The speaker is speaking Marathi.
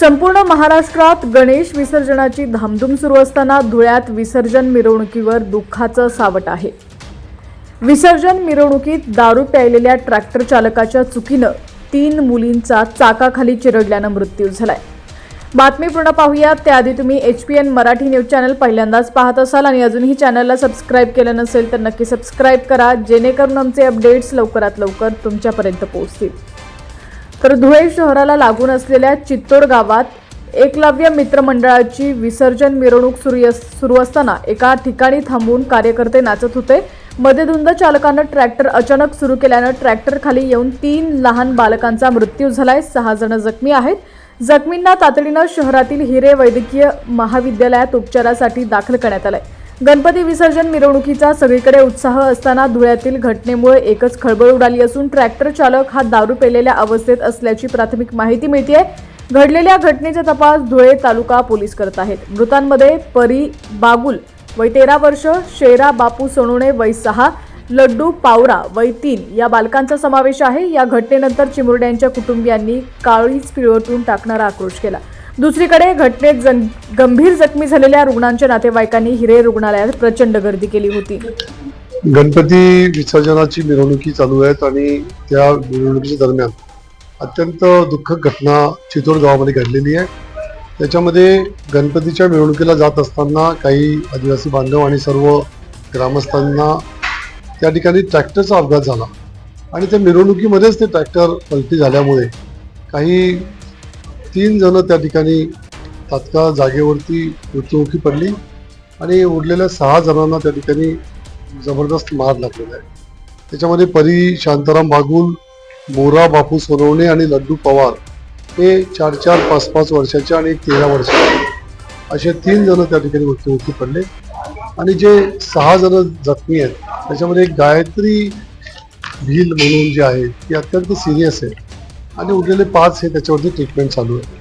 संपूर्ण महाराष्ट्रात गणेश विसर्जनाची धामधूम सुरू असताना धुळ्यात विसर्जन मिरवणुकीवर दुःखाचं सावट आहे. विसर्जन मिरवणुकीत दारू प्यायलेल्या ट्रॅक्टर चालकाच्या चुकीनं तीन मुलींचा चाकाखाली चिरडल्यानं मृत्यू झालाय. बातमी पूर्ण पाहूयात. त्याआधी तुम्ही H P N Marathi news channel पहिल्यांदाच पाहत असाल आणि अजूनही चॅनलला सबस्क्राईब केलं नसेल तर नक्की सबस्क्राईब करा जेणेकरून आमचे अपडेट्स लवकरात लवकर तुमच्यापर्यंत पोहोचतील. तर धुळे शहराला लागून असलेल्या चित्तोड गावात एकलव्य मित्रमंडळाची विसर्जन मिरवणूक सुरू अस- सुरू असताना एका ठिकाणी थांबून कार्यकर्ते नाचत होते. मध्यधुंद चालकानं ट्रॅक्टर अचानक सुरू केल्यानं ट्रॅक्टर खाली येऊन तीन लहान बालकांचा मृत्यू झालाय. सहा जण जखमी आहेत. जखमींना तातडीनं शहरातील हिरे वैद्यकीय महाविद्यालयात उपचारासाठी दाखल करण्यात आलंय. गणपती विसर्जन मिरवणुकीचा सगळीकडे उत्साह असताना धुळ्यातील घटनेमुळे एकच खळबळ उडाली असून ट्रॅक्टर चालक हा दारू पेलेल्या अवस्थेत असल्याची प्राथमिक माहिती मिळते घडलेल्या घटनेचा तपास धुळे तालुका पोलीस करत आहेत. मृतांमध्ये परी बागुल वय तेरा वर्ष शेरा बापू सोनुणे वय सहा लड्डू पावरा वय तीन या बालकांचा समावेश आहे. या घटनेनंतर चिमुरड्यांच्या कुटुंबियांनी काळीच पिळवटून टाकणारा आक्रोश केला. दुसरीकडे घटनेत जन गंभीर जखमी झालेल्या रुग्णांच्या नातेवाईकांनी हिरे रुग्णालयात प्रचंड गर्दी केली होती. गणपती विसर्जनाची मिरवणुकी चालू आहेत आणि त्या मिरवणुकीच्या दरम्यान अत्यंत दुःखद घटना चितोड गावामध्ये घडलेली आहे. त्याच्यामध्ये गणपतीच्या मिरवणुकीला जात असताना काही आदिवासी बांधव आणि सर्व ग्रामस्थांना त्या ठिकाणी ट्रॅक्टरचा अपघात झाला. आणि त्या मिरवणुकीमध्येच ते ट्रॅक्टर पलटी झाल्यामुळे काही तीन जण त्या ठिकाणी तात्काळ जागेवरती मृत्युमुखी पडली आणि उरलेल्या सहा जणांना त्या ठिकाणी जबरदस्त मार लागलेला आहे. त्याच्यामध्ये परी शांताराम बागुल मोरा बापू सोनवणे आणि लड्डू पवार हे चार चार पाच पाच वर्षाचे आणि तेरा वर्षाचे असे तीन जण त्या ठिकाणी मृत्युमुखी पडले. आणि जे सहा जण जखमी आहेत त्याच्यामध्ये एक गायत्री भील म्हणून जे आहे ती अत्यंत सिरियस आहे. आणि उरलेले पाच हे त्याच्यावरती ट्रीटमेंट चालू आहे.